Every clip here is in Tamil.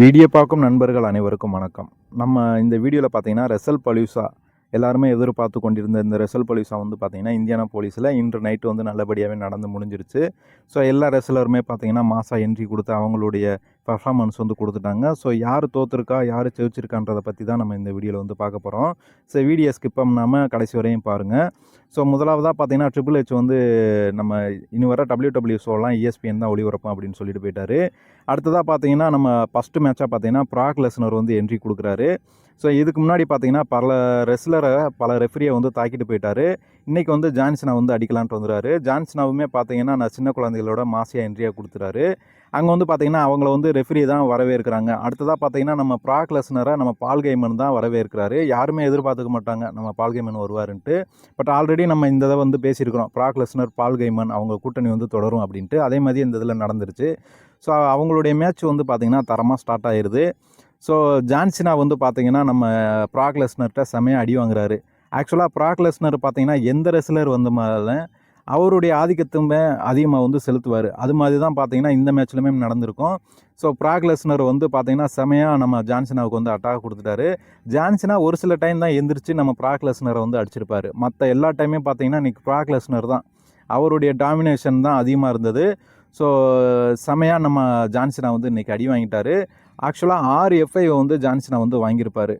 வீடியோ பார்க்கும் நண்பர்கள் அனைவருக்கும் வணக்கம். நம்ம இந்த வீடியோவில் பார்த்தீங்கன்னா ரெசல் பல்யூசா எல்லாருமே எதிர்பார்த்து கொண்டிருந்த இந்த ரெசல் பல்யூசா வந்து பார்த்தீங்கன்னா இந்தியானா போலீஸில் இன்று நைட்டு வந்து நல்லபடியாகவே நடந்து முடிஞ்சிருச்சு. ஸோ எல்லா ரெசலருமே பார்த்தீங்கன்னா மாசா என்ட்ரி கொடுத்து அவங்களுடைய பர்ஃபார்மன்ஸ் வந்து கொடுத்துட்டாங்க. ஸோ யார் தோற்றுருக்கா யார் ஜெயிச்சிருக்கான்றதை பற்றி தான் நம்ம இந்த வீடியோவில் வந்து பார்க்க போகிறோம் ஸோ வீடியோ ஸ்கிப் பண்ணாமல் கடைசி வரையும் பாருங்கள் ஸோ முதலாவதாக பார்த்தீங்கன்னா ட்ரிபிள் ஹெச் வந்து நம்ம இனி வர டபிள்யூ டபிள்யூ ஷோலாம் இஎஸ்பிஎன் தான் ஒளிபரப்போம் அப்படின்னு சொல்லிட்டு போயிட்டாரு. அடுத்ததாக பார்த்தீங்கன்னா நம்ம ஃபஸ்ட்டு மேட்சாக பார்த்தீங்கன்னா ப்ராக் லெஸ்னர் வந்து என்ட்ரி கொடுக்குறாரு. ஸோ இதுக்கு முன்னாடி பார்த்தீங்கன்னா பல ரெஸ்லரை பல ரெஃப்ரியை வந்து தாக்கிட்டு போயிட்டாரு. இன்றைக்கி வந்து ஜான்சனா வந்து அடிக்கலான்ட்டு வந்துறாரு. ஜான்சனாவுமே பார்த்தீங்கன்னா நான் சின்ன குழந்தைகளோட மாசியாக என்ட்ரியாக கொடுத்துறாரு. அங்கே வந்து பார்த்தீங்கன்னா அவங்கள வந்து ரெஃப்ரி தான் வரவேற்கிறாங்க. அடுத்ததாக பார்த்தீங்கன்னா நம்ம ப்ராக்லெஸ்னரை நம்ம பால் கைமன் தான் வரவேற்கிறாரு. யாருமே எதிர்பார்த்துக்க மாட்டாங்க நம்ம பால் கைமன் வருவாருன்ட்டு. பட் ஆல்ரெடி நம்ம இந்த இதை வந்து பேசியிருக்கிறோம். ப்ராக் லெஸ்னர் பால் கைமன் அவங்க கூட்டணி வந்து தொடரும் அப்படின்ட்டு. அதே மாதிரி இந்த இதில் நடந்துருச்சு. ஸோ அவங்களுடைய மேட்ச் வந்து பார்த்திங்கன்னா தரமாக ஸ்டார்ட் ஆயிடுது ஸோ ஜான்சினா வந்து பார்த்திங்கன்னா நம்ம ப்ராக்லெஸ்னர்கிட்ட செமையாக அடி வாங்குறாரு. ஆக்சுவலாக ப்ராக் லெஸ்னர் பார்த்தீங்கன்னா எந்த ரெஸ்லர் வந்த மாதிரி அவருடைய ஆதிக்கத்துமே அதிகமாக வந்து செலுத்துவார். அது மாதிரி தான் பார்த்தீங்கன்னா இந்த மேட்ச்லையுமே நடந்திருக்கும். ஸோ ப்ராக் லெஸ்னர் வந்து பார்த்தீங்கன்னா செமையாக நம்ம ஜான்சினாவுக்கு வந்து அட்டாக் கொடுத்துட்டாரு. ஜான்சினா ஒரு சில டைம் தான் எந்திரிச்சு நம்ம ப்ராக் லெஸ்னரை வந்து அடிச்சிருப்பார். மற்ற எல்லா டைமே பார்த்தீங்கன்னா இன்றைக்கி ப்ராக் லெஸ்னர் தான். அவருடைய டாமினேஷன் தான் அதிகமாக இருந்தது. ஸோ செமையாக நம்ம ஜான்சினா வந்து இன்றைக்கி அடி வாங்கிட்டார். ஆக்சுவலாக ஆறு எஃப்ஐ வந்து ஜான்சினா வந்து வாங்கியிருப்பார்.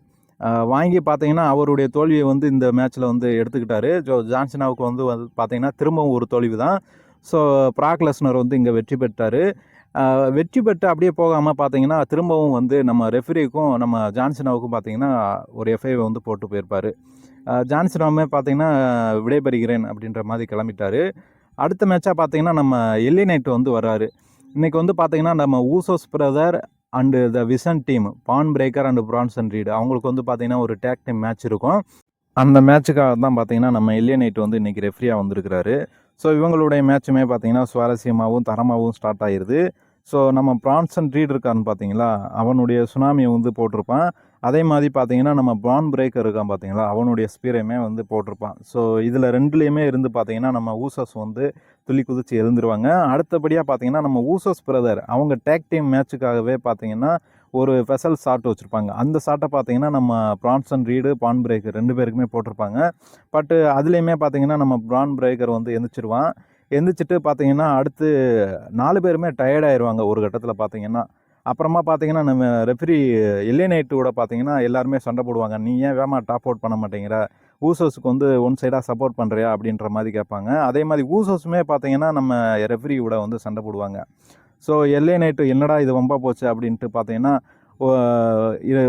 வாங்கி பார்த்தீங்கன்னா அவருடைய தோல்வியை வந்து இந்த மேட்ச்சில் வந்து எடுத்துக்கிட்டாரு. ஜோ ஜான்சினாவுக்கு வந்து வந்து பார்த்தீங்கன்னா திரும்பவும் ஒரு தோல்வி தான். ஸோ ப்ராக்லஸ்னர் வந்து இங்கே வெற்றி பெற்றார். வெற்றி பெற்று அப்படியே போகாமல் பார்த்தீங்கன்னா திரும்பவும் வந்து நம்ம ரெஃபரிக்கும் நம்ம ஜான்சினாவுக்கும் பார்த்தீங்கன்னா ஒரு எஃப்ஐ வந்து போட்டு போயிருப்பார். ஜான்சினாவுமே பார்த்தீங்கன்னா விடைபெறுகிறேன் அப்படின்ற மாதிரி கிளம்பிட்டாரு. அடுத்த மேட்சாக பார்த்தீங்கன்னா நம்ம எல்லி நைட் வந்து வர்றாரு. இன்றைக்கி வந்து பார்த்தீங்கன்னா நம்ம Usos brother and the Vision team Bron Breakker and Bronson Reed அவங்களுக்கு வந்து பார்த்தீங்கன்னா ஒரு டேக் டீம் மேட்ச் இருக்கும். அந்த மேட்சுக்காக தான் பார்த்தீங்கன்னா நம்ம எல்லிய நைட் வந்து இன்றைக்கி ரெஃப்ரியாக வந்திருக்கிறாரு. ஸோ இவங்களுடைய மேட்சுமே பார்த்தீங்கன்னா சுவாரஸ்யமாகவும் தரமாகவும் ஸ்டார்ட் ஆகிருது ஸோ நம்ம பிரான்சன் ரீட் இருக்கான்னு பார்த்தீங்களா அவனுடைய சுனாமியை வந்து போட்டிருப்பான். அதே மாதிரி பார்த்தீங்கன்னா நம்ம பான் பிரேக்கர் இருக்கான் பார்த்தீங்களா அவனுடைய ஸ்பீரையுமே வந்து போட்டிருப்பான். ஸோ இதில் ரெண்டுலேயுமே இருந்து பார்த்தீங்கன்னா நம்ம ஊசஸ் வந்து துள்ளி குதிச்சு எழுந்துருவாங்க. அடுத்தபடியாக பார்த்தீங்கன்னா நம்ம ஊசஸ் பிரதர் அவங்க டேக் டீம் மேட்சுக்காகவே பார்த்தீங்கன்னா ஒரு ஸ்பெஷல் ஷாட் வச்சுருப்பாங்க. அந்த ஷாட்டை பார்த்தீங்கன்னா நம்ம பிரான்சன் ரீடு பான் பிரேக்கர் ரெண்டு பேருக்குமே போட்டிருப்பாங்க. பட்டு அதுலேயுமே பார்த்தீங்கன்னா நம்ம பிரான் பிரேக்கர் வந்து எந்திரிச்சிருவான். எந்திரிச்சிட்டு பார்த்தீங்கன்னா அடுத்து நாலு பேருமே டயர்டாயிருவாங்க ஒரு கட்டத்தில் பார்த்தீங்கன்னா. அப்புறமா பார்த்தீங்கன்னா நம்ம ரெஃப்ரி எல்லியனைட்டோட பார்த்தீங்கன்னா எல்லாருமே சண்டை போடுவாங்க. நீ ஏன் வேமா டாப் அவுட் பண்ண மாட்டேங்கிற? ஊசோஸுக்கு வந்து ஒன் சைடாக சப்போர்ட் பண்ணுறியா அப்படின்ற மாதிரி கேட்பாங்க. அதே மாதிரி ஊசோஸுமே பார்த்தீங்கன்னா நம்ம ரெஃப்ரியோட வந்து சண்டை போடுவாங்க. ஸோ எல்லே நைட்டு என்னடா இது வம்பா போச்சு? அப்படின்ட்டு பார்த்தீங்கன்னா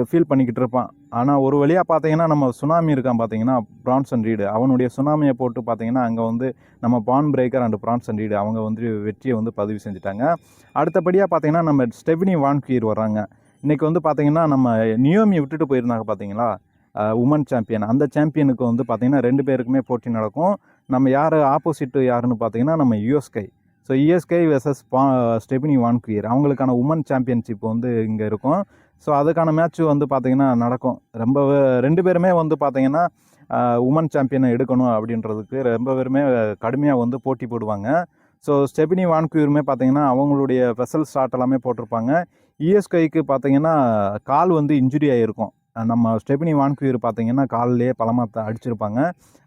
ஃபீல் பண்ணிக்கிட்டு இருப்பான். ஆனால் ஒரு வழியாக பார்த்தீங்கன்னா நம்ம சுனாமி இருக்கான் பார்த்தீங்கன்னா பிரான்சன் ரீடு அவனுடைய சுனாமியை போட்டு பார்த்தீங்கன்னா அங்கே வந்து நம்ம Bron Breakker and Bronson Reed அவங்க வந்து வெற்றியை வந்து பதிவு செஞ்சுட்டாங்க. அடுத்தபடியாக பார்த்தீங்கன்னா நம்ம ஸ்டெபினி வான்கீர் வர்றாங்க. இன்றைக்கி வந்து பார்த்தீங்கன்னா நம்ம நியோமி விட்டுட்டு போயிருந்தாங்க பார்த்தீங்களா உமன் சாம்பியன் அந்த சாம்பியனுக்கு வந்து பார்த்திங்கன்னா ரெண்டு பேருக்குமே போட்டி நடக்கும். நம்ம யார் ஆப்போசிட்டு யாருன்னு பார்த்தீங்கன்னா நம்ம யூஎஸ்கை ஸோ இஎஸ்கே வெர்சஸ் பா ஸ்டெபினி வான்குயர் அவங்களுக்கான உமன் சாம்பியன்ஷிப் வந்து இங்கே இருக்கும். ஸோ அதுக்கான மேட்ச் வந்து பார்த்திங்கன்னா நடக்கும். ரொம்ப ரெண்டு பேருமே வந்து பார்த்திங்கன்னா உமன் uh, சாம்பியனை எடுக்கணும் அப்படின்றதுக்கு ரொம்ப பேருமே uh, கடுமையாக வந்து போட்டி போடுவாங்க. ஸோ ஸ்டெபினி வான்குயருமே பார்த்திங்கன்னா அவங்களுடைய வெசல் ஸ்டார்ட் எல்லாமே போட்டிருப்பாங்க. இஎஸ்கைக்கு பார்த்தீங்கன்னா கால் வந்து இன்ஜுரி ஆகிருக்கும் நம்ம ஸ்டெபினி வான்குயர் பார்த்தீங்கன்னா காலிலேயே பலமாக அடிச்சிருப்பாங்க.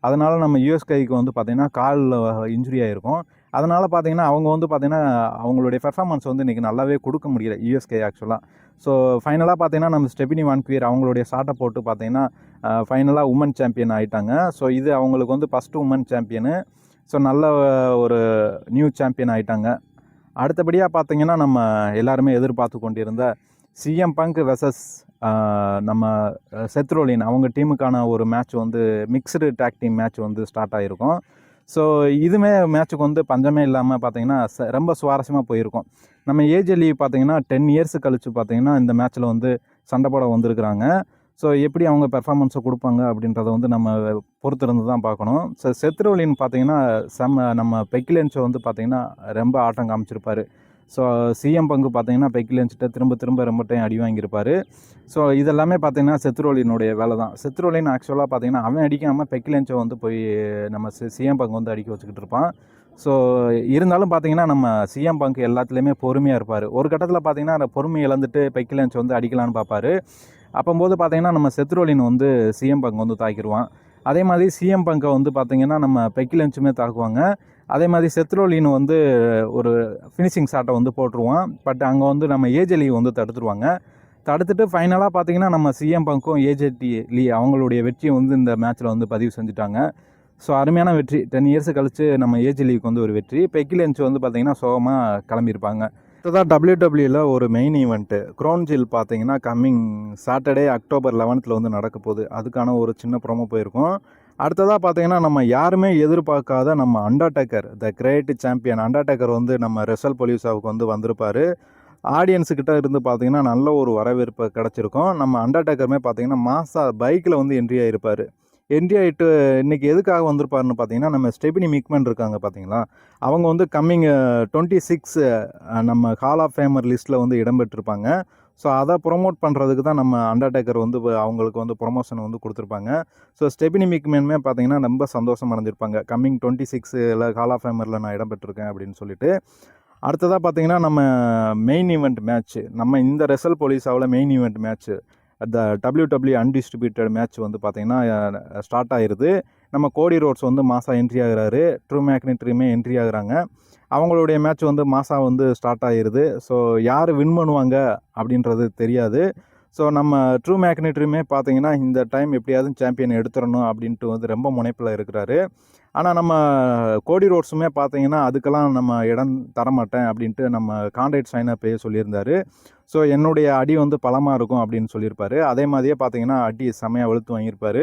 அதனால் நம்ம யூஎஸ்கைக்கு வந்து பார்த்திங்கன்னா காலில் இன்ஜுரி uh, ஆகிருக்கும் அதனால் பார்த்தீங்கன்னா அவங்க வந்து பார்த்திங்கன்னா அவங்களுடைய பெர்ஃபார்மன்ஸ் வந்து இன்றைக்கி நல்லாவே கொடுக்க முடியல யூஎஸ்கே ஆக்சுவலாக ஸோ ஃபைனலாக பார்த்தீங்கன்னா நம்ம ஸ்டெபினி வான்குவியர் அவங்களுடைய சாட்டை போட்டு பார்த்தீங்கன்னா ஃபைனலாக உமன் சாம்பியன் ஆகிட்டாங்க ஸோ இது அவங்களுக்கு வந்து ஃபஸ்ட்டு உமன் சாம்பியனு ஸோ நல்ல ஒரு நியூ சாம்பியன் ஆகிட்டாங்க அடுத்தபடியாக பார்த்தீங்கன்னா நம்ம எல்லாருமே எதிர்பார்த்து கொண்டிருந்த சிஎம் பங்க் வெசஸ் நம்ம செத்ரோலின் அவங்க டீமுக்கான ஒரு மேட்ச் வந்து மிக்சடு டேக் டீம் மேட்ச் வந்து ஸ்டார்ட் ஆகிருக்கும் ஸோ இதுவுமே மேட்ச்சுக்கு வந்து பஞ்சமே இல்லாமல் பார்த்தீங்கன்னா ச- ரொம்ப சுவாரஸ்யமாக போயிருக்கும். நம்ம ஏஜ் ஏஜ்லி பார்த்தீங்கன்னா டென் இயர்ஸ் கழித்து பார்த்தீங்கன்னா இந்த மேட்ச்சில் வந்து சண்டை போட வந்திருக்கிறாங்க. ஸோ எப்படி அவங்க பெர்ஃபார்மன்ஸை கொடுப்பாங்க அப்படின்றத வந்து நம்ம பொறுத்திருந்து தான் பார்க்கணும். ஸோ செத்ரோலின் பார்த்தீங்கன்னா செம்ம நம்ம பெக்கிலென்ஸை வந்து பார்த்திங்கன்னா ரொம்ப ஆட்டம் காமிச்சிருப்பார். ஸோ சிஎம் பங்கு பார்த்தீங்கன்னா பெக்கிலென்ஸ்கிட்ட திரும்ப திரும்ப ரொம்ப டைம் அடி வாங்கியிருப்பார். ஸோ இதெல்லாமே பார்த்தீங்கன்னா செத்ரோலினுடைய வேலை தான் செத்ரோலின் ஆக்சுவலாக பார்த்தீங்கன்னா அவன் அடிக்காமல் பெக்கிலென்ஸை வந்து போய் நம்ம சி சிஎம் பங்கு வந்து அடிக்க வச்சுக்கிட்டு இருப்பான். ஸோ இருந்தாலும் பார்த்தீங்கன்னா நம்ம சிஎம் பங்கு எல்லாத்துலேயுமே பொறுமையாக இருப்பார். ஒரு கட்டத்தில் பார்த்தீங்கன்னா அந்த பொறுமை இழந்துட்டு பெக்கிலன்ஸ் வந்து அடிக்கலான்னு பார்ப்பாரு. அப்போம்போது பார்த்தீங்கன்னா நம்ம செத்ரோலின் வந்து சிஎம் பங்கு வந்து தாக்கிடுவான் அதே மாதிரி சிஎம் பங்கை வந்து பார்த்திங்கன்னா நம்ம பெக்கிலன்ஸுமே தாக்குவாங்க. அதே மாதிரி செத்ரோலின் வந்து ஒரு ஃபினிஷிங் ஷாட்டை வந்து போட்டுருவான். பட் அங்கே வந்து நம்ம ஏஜெலி வந்து தடுத்துருவாங்க. தடுத்துட்டு ஃபைனலாக பார்த்தீங்கன்னா நம்ம சிஎம் பங்க்கும் ஏஜெடி லீ அவங்களுடைய வெற்றியை வந்து இந்த மேட்ச்சில் வந்து பதிவு செஞ்சுட்டாங்க. ஸோ அருமையான வெற்றி. டென் இயர்ஸ் கழித்து நம்ம ஏஜ் லீக் வந்து ஒரு வெற்றி. பெக்கிலன்ஸ் வந்து பார்த்திங்கன்னா சோகமாக கிளம்பியிருப்பாங்க. அடுத்ததாக டபிள்யூடபிள்யூவில் ஒரு மெயின் ஈவெண்ட்டு க்ரோன்ஜில் பார்த்தீங்கன்னா கம்மிங் சாட்டர்டே அக்டோபர் லெவன்த்தில் வந்து நடக்க போகுது. அதுக்கான ஒரு சின்ன ப்ரோமோ போயிருக்கும். அடுத்ததாக பார்த்தீங்கன்னா நம்ம யாருமே எதிர்பார்க்காத நம்ம Undertaker the great champion Undertaker வந்து நம்ம ரெசல் பொலியூசாவுக்கு வந்து வந்திருப்பார். ஆடியன்ஸுக்கிட்ட இருந்து பார்த்தீங்கன்னா நல்ல ஒரு வரவேற்பு கிடச்சிருக்கும். நம்ம அண்டர்டேக்கருமே பார்த்தீங்கன்னா மாசா பைக்கில் வந்து என்ட்ரி ஆகிருப்பார் என்ட்ரி ஆகிட்டு இன்றைக்கி எதுக்காக வந்திருப்பாருன்னு பார்த்தீங்கன்னா நம்ம ஸ்டெபினி மிக்மன் இருக்காங்க பார்த்தீங்களா அவங்க வந்து கம்மிங் டுவெண்ட்டி சிக்ஸ் நம்ம ஹால் ஆஃப் ஃபேமர் லிஸ்ட்டில் வந்து இடம்பெற்றிருப்பாங்க. ஸோ அதை ப்ரொமோட் பண்ணுறதுக்கு தான் நம்ம அண்டர்டேக்கர் வந்து அவங்களுக்கு வந்து ப்ரொமோஷன் வந்து கொடுத்துருப்பாங்க. ஸோ ஸ்டெபினி மிக்மேனுமே பார்த்தீங்கன்னா ரொம்ப சந்தோஷம் அடைஞ்சிருப்பாங்க. கம்மிங் டுவெண்ட்டி சிக்ஸில் ஹால் ஆஃப் ஃபேமரில் நான் இடம்பெற்றிருக்கேன் அப்படின்னு சொல்லிட்டு. அடுத்ததாக பார்த்தீங்கன்னா நம்ம மெயின் ஈவெண்ட் மேட்ச் நம்ம இந்த ரெசல் போலீஸாவில் main event match the W W undisputed match வந்து பார்த்திங்கன்னா ஸ்டார்ட் ஆகிருது நம்ம கோடி ரோட்ஸ் வந்து மாசா என்ட்ரி ஆகிறாரு. ட்ரூ மேக்னிட்ரியுமே என்ட்ரி ஆகுறாங்க. அவங்களுடைய மேட்ச் வந்து மாசா வந்து ஸ்டார்ட் ஆகிருது ஸோ யார் வின் பண்ணுவாங்க அப்படின்றது தெரியாது. ஸோ நம்ம ட்ரூ மேக்னிட்ரியுமே பார்த்தீங்கன்னா இந்த டைம் எப்படியாவது சாம்பியன் எடுத்துடணும் அப்படின்ட்டு வந்து ரொம்ப முனைப்பில் இருக்கிறாரு. ஆனால் நம்ம கோடி ரோட்ஸுமே பார்த்தீங்கன்னா அதுக்கெல்லாம் நம்ம இடம் தரமாட்டேன் அப்படின்ட்டு நம்ம கான்ட்ராக்ட் சைன் அப்பே சொல்லியிருந்தார். ஸோ என்னுடைய அடி வந்து பலமாக இருக்கும் அப்படின்னு சொல்லியிருப்பாரு. அதே மாதிரியே பார்த்தீங்கன்னா அடி செமையாக வெளுத்து வாங்கியிருப்பார்.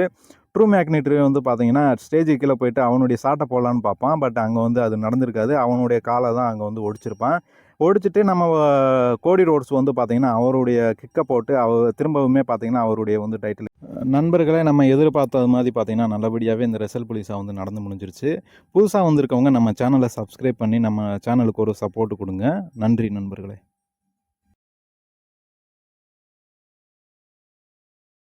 ட்ரூ மேக்னெட்ரி வந்து பார்த்தீங்கன்னா ஸ்டேஜுக்கு கீழே போயிட்டு அவனுடைய சாட்டை போடலான்னு பார்ப்பான். பட் அங்கே வந்து அது நடந்திருக்காது. அவனுடைய காலை தான் அங்கே வந்து ஒடிச்சிருப்பான். ஒடிச்சிட்டு நம்ம கோடி ரோட்ஸ் வந்து பார்த்தீங்கன்னா அவருடைய கிக்கை போட்டு அவர் திரும்பவுமே பார்த்தீங்கன்னா அவருடைய வந்து டைட்டில் நண்பர்களே நம்ம எதிர்பார்த்தது மாதிரி பார்த்தீங்கன்னா நல்லபடியாகவே இந்த ரெசல் புலிஸாக வந்து நடந்து முடிஞ்சிருச்சு. புதுசாக வந்திருக்கவங்க நம்ம சேனலை சப்ஸ்கிரைப் பண்ணி நம்ம சேனலுக்கு ஒரு சப்போர்ட் கொடுங்க. நன்றி நண்பர்களே.